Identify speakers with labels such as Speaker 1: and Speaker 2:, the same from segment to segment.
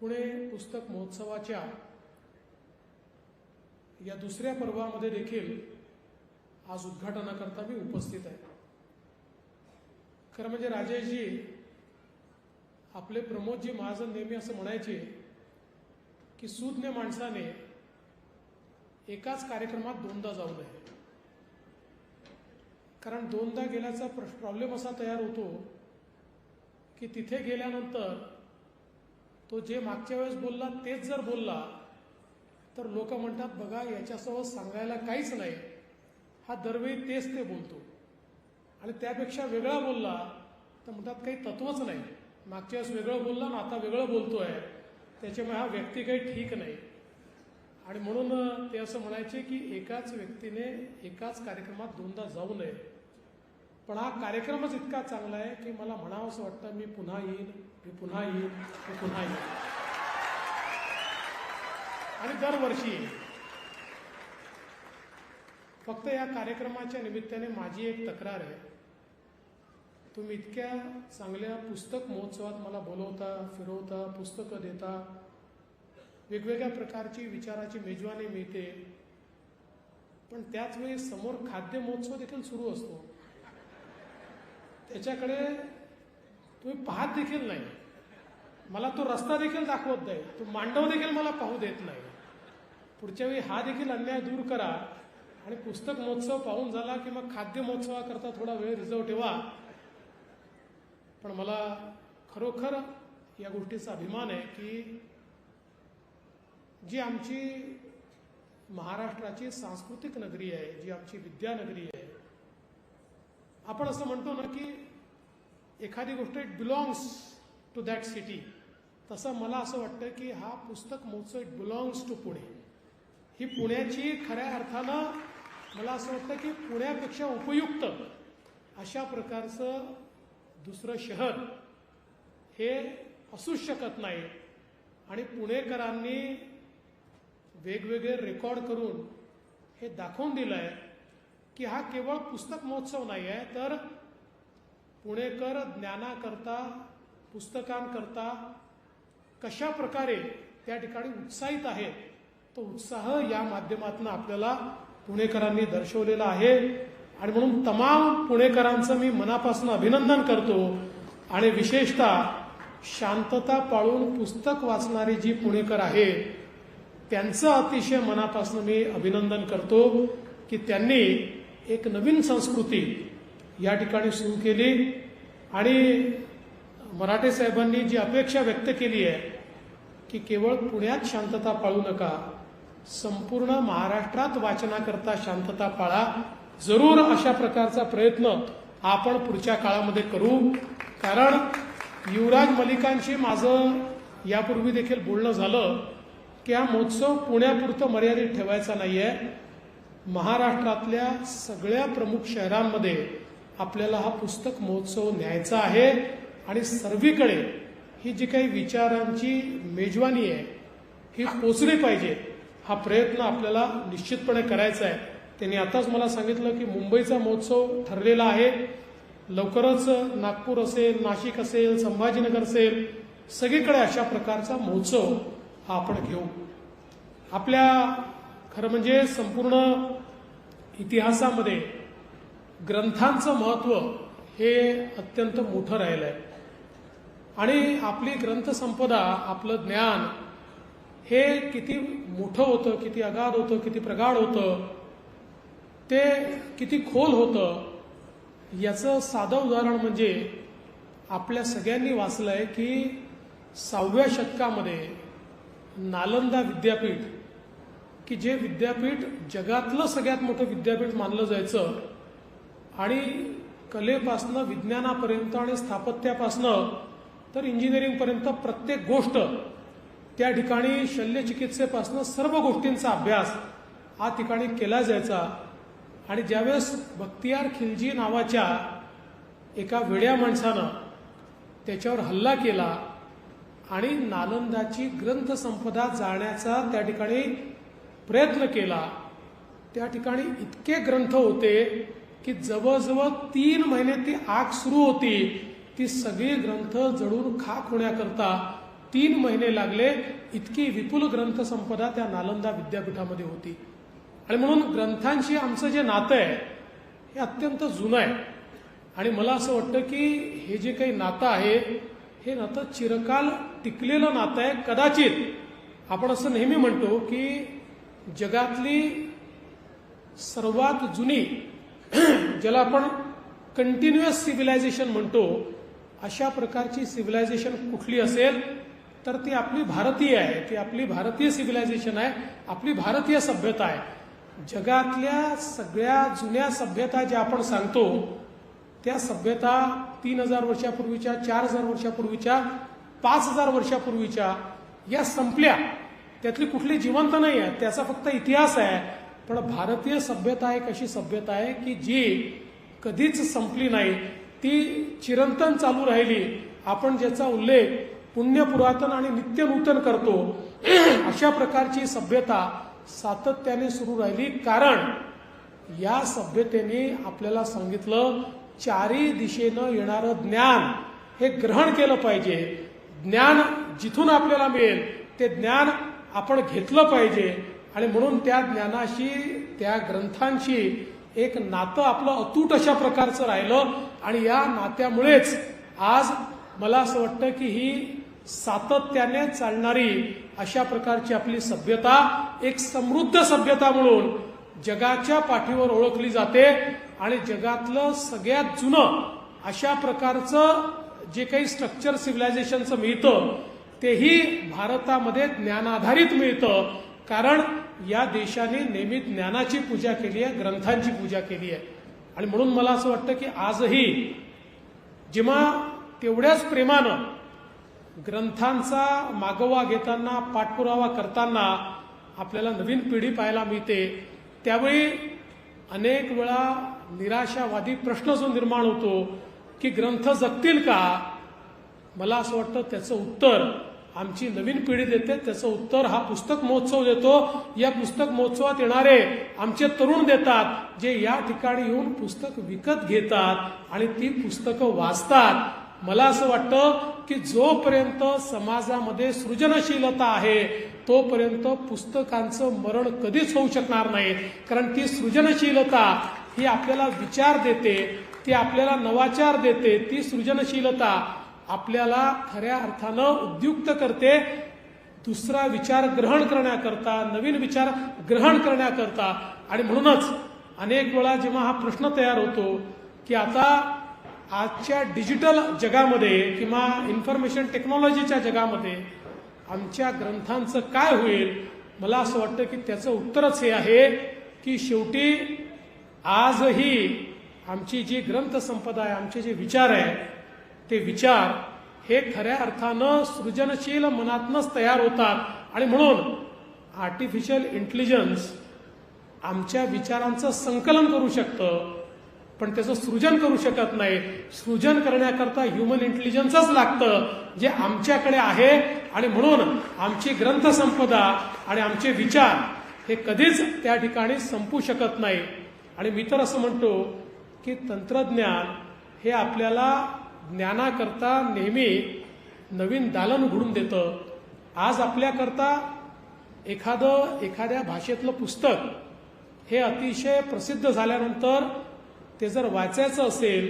Speaker 1: पुणे पुस्तक महोत्सवाच्या या दुसऱ्या पर्वामध्ये देखील आज उद्घाटनाकरता मी उपस्थित आहे. खरं म्हणजे राजेशजी आपले प्रमोदजी महाजन नेहमी असं म्हणायचे की सुज्ञ माणसाने एकाच कार्यक्रमात दोनदा जाऊ नये. कारण दोनदा गेल्याचा प्रॉब्लेम असा तयार होतो की तिथे गेल्यानंतर तो जे मागच्या वेळेस बोलला तेच जर बोलला तर लोक म्हणतात बघा याच्यासोबत सांगायला काहीच नाही. हा दरवेळी तेच ते बोलतो. आणि त्यापेक्षा वेगळा बोलला तर म्हणतात काही तत्वच नाही. मागच्या वेळेस वेगळं बोलला ना आता वेगळं बोलतोय. त्याच्यामुळे हा व्यक्ती काही ठीक नाही. आणि म्हणून ते असं म्हणायचे की एकाच व्यक्तीने एकाच कार्यक्रमात दोनदा जाऊ नये. पण हा कार्यक्रमच इतका चांगला आहे की मला म्हणावं असं वाटतं मी पुन्हा येईन. मी पुन्हा येईन मी पुन्हा येईन. आणि दरवर्षी फक्त या कार्यक्रमाच्या निमित्ताने माझी एक तक्रार आहे. तुम्ही इतक्या चांगल्या पुस्तक महोत्सवात मला बोलवता फिरवता पुस्तकं देता वेगवेगळ्या प्रकारची विचाराची मेजवानी मिळते. पण त्याच वेळी समोर खाद्य महोत्सव देखील सुरू असतो. त्याच्याकडे तुम्ही पाहत देखील नाही. मला तो रस्ता देखील दाखवत नाही. तो मांडव देखील मला पाहू देत नाही. पुढच्या वेळी हा देखील अन्याय दूर करा आणि पुस्तक महोत्सव पाहून झाला की मग खाद्य महोत्सवाकरता थोडा वेळ रिझर्व ठेवा. पण मला खरोखर या गोष्टीचा अभिमान आहे की जी आमची महाराष्ट्राची सांस्कृतिक नगरी आहे जी आमची विद्यानगरी आहे आपण असं म्हणतो ना की एखादी गोष्ट it belongs to that city तसं मला असं वाटतं की हा पुस्तक महोत्सव इट बिलॉंग्स टू पुणे. ही पुण्याची खऱ्या अर्थानं मला असं वाटतं की पुण्यापेक्षा उपयुक्त अशा प्रकारचं दुसरं शहर हे असूच शकत नाही. आणि पुणेकरांनी वेगवेगळे रेकॉर्ड करून हे दाखवून दिलं आहे की हा केवळ पुस्तक महोत्सव नाही आहे तर पुणेकर ज्ञानाकरता पुस्तकांकरता कशा प्रकारे त्या ठिकाणी उत्साहित आहेत तो उत्साह या माध्यमातून आपल्याला पुणेकरांनी दर्शवलेला आहे. आणि म्हणून तमाम पुणेकरांचं मी मनापासून अभिनंदन करतो. आणि विशेषतः शांतता पाळून पुस्तक वाचणारी जी पुणेकर आहे त्यांचं अतिशय मनापासून मी अभिनंदन करतो की त्यांनी एक नवीन संस्कृती या ठिकाणी सुरू केली. आणि मराठे साहेबांनी जी अपेक्षा व्यक्त केली आहे की केवळ पुण्यात शांतता पाळू नका संपूर्ण महाराष्ट्रात वाचनाकरता शांतता पाळा जरूर अशा प्रकारचा प्रयत्न आपण पुढच्या काळामध्ये करू. कारण युवराज मलिकांशी माझं यापूर्वी देखील बोलणं झालं की हा महोत्सव पुण्यापुरतं मर्यादित ठेवायचा नाही आहे महाराष्ट्रातल्या सगळ्या प्रमुख शहरांमध्ये आपल्याला हा पुस्तक महोत्सव न्यायचा आहे आणि सर्वीकडे ही जी काही विचारांची मेजवानी आहे ही पोचली पाहिजे हा प्रयत्न आपल्याला निश्चितपणे करायचा आहे. त्यांनी आताच मला सांगितलं की मुंबईचा महोत्सव ठरलेला आहे. लवकरच नागपूर असेल नाशिक असेल संभाजीनगर असेल सगळीकडे अशा प्रकारचा महोत्सव हा आपण घेऊ. आपल्या खरं म्हणजे संपूर्ण इतिहासामध्ये ग्रंथांचं महत्त्व हे अत्यंत मोठं राहिलं आहे आणि आपली ग्रंथसंपदा आपलं ज्ञान हे किती मोठं होतं किती अगाध होतं किती प्रगाढ होतं ते किती खोल होतं याचं साधं उदाहरण म्हणजे आपल्या सगळ्यांनी वाचलं आहे की सहाव्या शतकामध्ये नालंदा विद्यापीठ की जे विद्यापीठ जगातलं सगळ्यात मोठं विद्यापीठ मानलं जायचं आणि कलेपासनं विज्ञानापर्यंत आणि स्थापत्यापासनं तर इंजिनिअरिंगपर्यंत प्रत्येक गोष्ट त्या ठिकाणी शल्यचिकित्सेपासनं सर्व गोष्टींचा अभ्यास हा ठिकाणी केला जायचा. आणि ज्यावेळेस बख्तियार खिलजी नावाच्या एका वेड्या माणसानं त्याच्यावर हल्ला केला आणि नालंदाची ग्रंथसंपदा जाळण्याचा त्या ठिकाणी प्रयत्न केला त्या ठिकाणी इतके ग्रंथ होते की जवळजवळ तीन महिने ती आग सुरू होती. ती सगळी ग्रंथ जळून खाक होण्याकरता तीन महिने लागले. इतकी विपुल ग्रंथसंपदा त्या नालंदा विद्यापीठामध्ये होती. आणि म्हणून ग्रंथांशी आमचं जे नातं आहे हे अत्यंत जुनं आहे. आणि मला असं वाटतं की हे जे काही नातं आहे हे नातं चिरकाल टिकलेलं नातं आहे. कदाचित आपण असं नेहमी म्हणतो की जगातली सर्वात जुनी ज्याला आपण कंटिन्युअस सिव्हिलायझेशन म्हणतो अशा प्रकारची सिव्हिलायझेशन कुठली असेल तर ती आपली भारतीय आहे. ती आपली भारतीय सिव्हिलायझेशन आहे आपली भारतीय सभ्यता आहे. जगातल्या सगळ्या जुन्या सभ्यता ज्या आपण सांगतो त्या सभ्यता तीन हजार वर्षापूर्वीच्या चार हजार वर्षापूर्वीच्या पाच हजार वर्षापूर्वीच्या या संपल्या. त्यातली कुठली जिवंत नाही आहे त्याचा फक्त इतिहास आहे. पण भारतीय सभ्यता एक अशी सभ्यता आहे की जी कधीच संपली नाही. ती चिरंतन चालू राहिली. आपण ज्याचा उल्लेख पुण्य पुरातन आणि नित्य नूतन करतो अशा प्रकारची सभ्यता सातत्याने सुरू राहिली. कारण या सभ्यतेने आपल्याला सांगितलं चारी दिशेनं येणारं ज्ञान हे ग्रहण केलं पाहिजे. ज्ञान जिथून आपल्याला मिळेल ते ज्ञान आपण घेतलं पाहिजे. आणि म्हणून त्या ज्ञानाशी त्या ग्रंथांशी एक नातं आपलं अतूट अशा प्रकारचं राहिलं. आणि या नात्यामुळेच आज मला असं वाटतं की ही सातत्याने चालणारी अशा प्रकारची आपली सभ्यता एक समृद्ध सभ्यता म्हणून जगाच्या पाठीवर ओळखली जाते. आणि जगातलं सगळ्यात जुनं अशा प्रकारचं जे काही स्ट्रक्चर सिव्हिलायझेशनचं मिळतं तेही भारतामध्ये ज्ञानाधारित मिळतं. कारण या देशाने नेहमी ज्ञानाची पूजा केली आहे ग्रंथांची पूजा केली आहे. आणि म्हणून मला असं वाटतं की आजही जेव्हा तेवढ्याच प्रेमानं ग्रंथांचा मागोवा घेताना पाठपुरावा करताना आपल्याला नवीन पिढी पाहायला मिळते त्यावेळी अनेक वेळा निराशावादी प्रश्न जो निर्माण होतो की ग्रंथ जगतील का? मला असं वाटतं त्याचं उत्तर आमची नवीन पिढी देते त्याचं उत्तर हा पुस्तक महोत्सव देतो. या पुस्तक महोत्सवात येणारे आमचे तरुण देतात जे या ठिकाणी येऊन पुस्तक विकत घेतात आणि ती पुस्तकं वाचतात. मला असं वाटतं की जोपर्यंत समाजामध्ये सृजनशीलता आहे तोपर्यंत पुस्तकांचं मरण कधीच होऊ शकणार नाही. कारण ती सृजनशीलता ही आपल्याला विचार देते ती आपल्याला नवाचार देते ती सृजनशीलता आपल्याला खऱ्या अर्थानं उद्युक्त करते. दुसरा विचार ग्रहण करण्याकरता नवीन विचार ग्रहण करण्याकरता. आणि म्हणूनच अनेक वेळा जेव्हा हा प्रश्न तयार होतो की आता आजच्या डिजिटल जगामध्ये किंवा इन्फॉर्मेशन टेक्नॉलॉजीच्या जगामध्ये आमच्या ग्रंथांचं काय होईल? मला असं वाटतं की त्याचं उत्तरच हे आहे की शेवटी आजही आमची जी ग्रंथसंपदा आहे आमचे जे विचार आहे ते विचार हे खऱ्या अर्थानं सृजनशील मनातनच तयार होतात. आणि म्हणून आर्टिफिशियल इंटेलिजन्स आमच्या विचारांचं संकलन करू शकतं पण त्याचं सृजन करू शकत नाही. सृजन करण्याकरता ह्युमन इंटेलिजन्सच लागतं जे आमच्याकडे आहे. आणि म्हणून आमची ग्रंथसंपदा आणि आमचे विचार हे कधीच त्या ठिकाणी संपू शकत नाही. आणि मी तर असं म्हणतो की तंत्रज्ञान हे आपल्याला ज्ञानाकरता नेहमी नवीन दालन उघडून देतं. आज आपल्याकरता एखादं एखाद्या भाषेतलं पुस्तक हे अतिशय प्रसिद्ध झाल्यानंतर ते जर वाचायचं असेल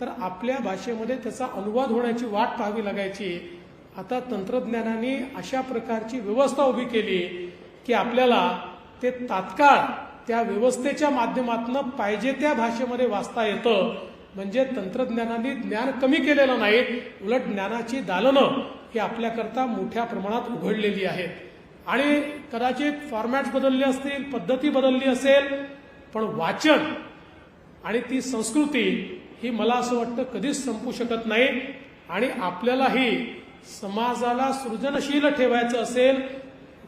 Speaker 1: तर आपल्या भाषेमध्ये त्याचा अनुवाद होण्याची वाट पाहावी लागायची. आता तंत्रज्ञानाने अशा प्रकारची व्यवस्था उभी केली की आपल्याला ते तात्काळ त्या व्यवस्थेच्या माध्यमातून पाहिजे त्या भाषेमध्ये वाचता येतं. म्हणजे तंत्रज्ञानाने ज्ञान कमी केलेलं नाही उलट ज्ञानाची दालनं ही आपल्याकरता मोठ्या प्रमाणात उघडलेली आहेत. आणि कदाचित फॉर्मॅट बदलले असतील पद्धती बदलली असेल पण वाचन आणि ती संस्कृती ही मला असं वाटतं कधीच संपू शकत नाही. आणि आपल्यालाही समाजाला सृजनशील ठेवायचं असेल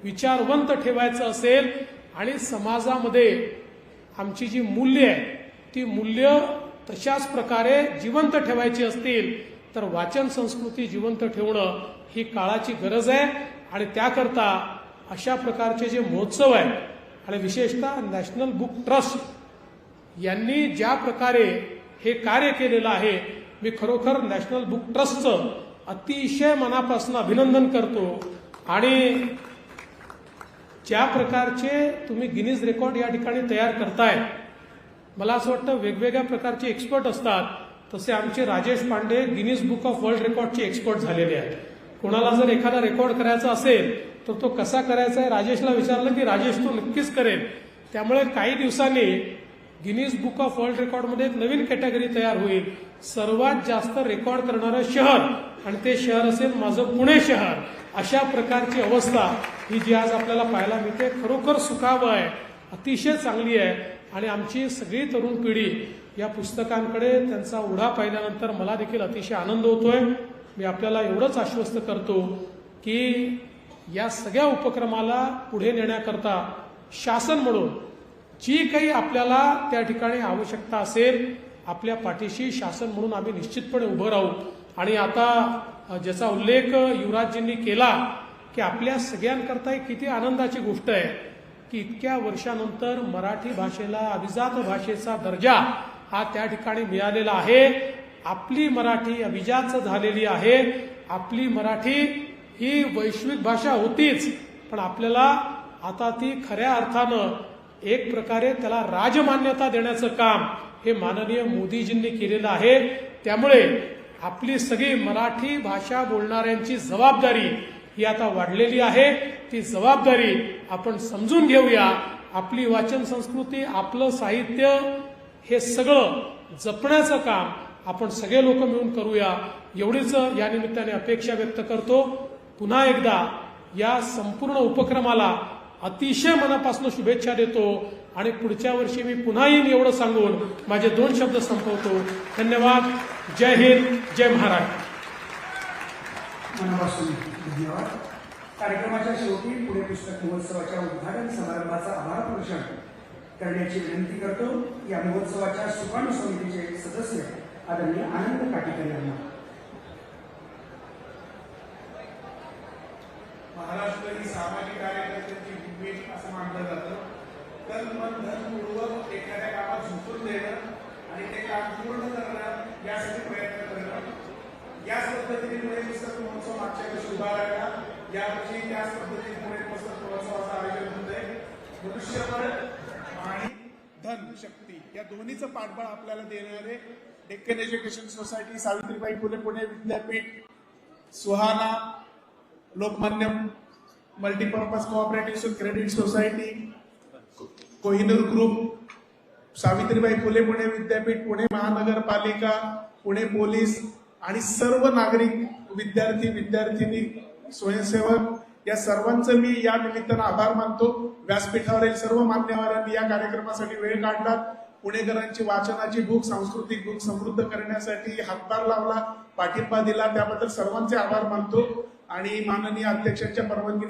Speaker 1: विचारवंत ठेवायचं असेल आणि समाजामध्ये आमची जी मूल्य आहे ती मूल्य तशाच प्रकारे जिवंत ठेवायची असतील तर वाचन संस्कृती जिवंत ठेवणं ही काळाची गरज आहे. आणि त्याकरता अशा प्रकारचे जे महोत्सव आहेत आणि विशेषतः नॅशनल बुक ट्रस्ट यांनी ज्या प्रकारे हे कार्य केलेलं आहे मी खरोखर नॅशनल बुक ट्रस्टचं अतिशय मनापासून अभिनंदन करतो. आणि ज्या प्रकारचे तुम्ही गिनीज रेकॉर्ड या ठिकाणी तयार करताय मला असं वाटतं वेगवेगळ्या प्रकारचे एक्सपर्ट असतात. तसे आमचे Rajesh Pande Guinness book of world रेकॉर्डचे expert झालेले आहेत. कोणाला जर एखादा रेकॉर्ड करायचा असेल तर तो कसा करायचा आहे राजेशला विचारलं की राजेश तो नक्कीच करेल. त्यामुळे काही दिवसांनी गिनीज बुक ऑफ वर्ल्ड रेकॉर्डमध्ये एक नवीन कॅटेगरी तयार होईल. सर्वात जास्त रेकॉर्ड करणारं शहर आणि ते शहर असेल माझं पुणे शहर. अशा प्रकारची अवस्था ही जी आज आपल्याला पाहायला मिळते खरोखर सुखावं आहे. अतिशय चांगली आहे. आणि आमची सगळी तरुण पिढी या पुस्तकांकडे त्यांचा ओढा पाहिल्यानंतर मला देखील अतिशय आनंद होतोय. मी आपल्याला एवढंच आश्वस्त करतो की या सगळ्या उपक्रमाला पुढे नेण्याकरता शासन म्हणून जी काही आपल्याला त्या ठिकाणी आवश्यकता असेल आपल्या पाठीशी शासन म्हणून आम्ही निश्चितपणे उभं राहू. आणि आता ज्याचा उल्लेख युवराजजींनी केला की आपल्या सगळ्यांकरता एक किती आनंदाची गोष्ट आहे. की इतक्या वर्षानंतर मराठी भाषेला अभिजात भाषेचा दर्जा हा त्या ठिकाणी मिळालेला आहे. आपली मराठी अभिजात झालेली आहे. आपली मराठी ही वैश्विक भाषा होतीच पण आपल्याला आता ती खऱ्या अर्थानं एक प्रकारे त्याला राजमान्यता देण्याचं काम हे माननीय मोदीजींनी केलेलं आहे. त्यामुळे आपली सगळी मराठी भाषा बोलणाऱ्यांची जबाबदारी ही आता वाढलेली आहे. ती जबाबदारी आपण समजून घेऊया. आपली वाचन संस्कृती आपलं साहित्य हे सगळं जपण्याचं काम आपण सगळे लोक मिळून करूया. एवढीच या निमित्ताने अपेक्षा व्यक्त करतो. पुन्हा एकदा या संपूर्ण उपक्रमाला अतिशय मनापासून शुभेच्छा देतो आणि पुढच्या वर्षी मी पुन्हा येईन एवढं सांगून माझे दोन शब्द संपवतो. धन्यवाद. जय हिंद. जय महाराष्ट्र.
Speaker 2: धन्यवाद कार्यक्रमाच्या शेवटी पुणे पुस्तक महोत्सवाच्या उद्घाटन समारंभाचा आभार प्रदर्शन करण्याची विनंती करतो. या महोत्सवाच्या सुकाणू समितीचे सदस्य आदरणीय आनंद काटीकर यांना.
Speaker 3: महाराष्ट्र ही सामाजिक कार्यकर्त्यांची भूमी असं मानलं जातं. तर मन धनपूर्वक एखाद्या कामात झुकून देणं आणि ते काम पूर्ण करणं यासाठी प्रयत्न करणं पद्धतीने पुणे पुस्तक महोत्सव मागच्या वर्षी उभा यावर्षी त्याच पद्धतीने पुणे पुस्तक महोत्सवाचं आयोजन होत आहे मनुष्यबळ आणि धन शक्ती या दोन्हीचं पाठबळ आपल्याला देणारे डेक्कन एज्युकेशन सोसायटी सावित्रीबाई फुले पुणे विद्यापीठ Suhana Lokmanya multipurpose cooperative credit society Kohinoor group Savitribai Phule Pune विद्यापीठ पुणे महानगरपालिका पुणे पोलीस आणि सर्व नागरिक विद्यार्थी विद्यार्थिनी स्वयंसेवक या सर्वांचं मी या निमित्तानं आभार मानतो. व्यासपीठावरील सर्व मान्यवरांनी या कार्यक्रमासाठी वेळ काढला पुणेकरांची वाचनाची भूक सांस्कृतिक भूक समृद्ध करण्यासाठी हातभार लावला पाठिंबा दिला त्याबद्दल सर्वांचे आभार मानतो. आणि माननीय अध्यक्षांच्या परवानगीने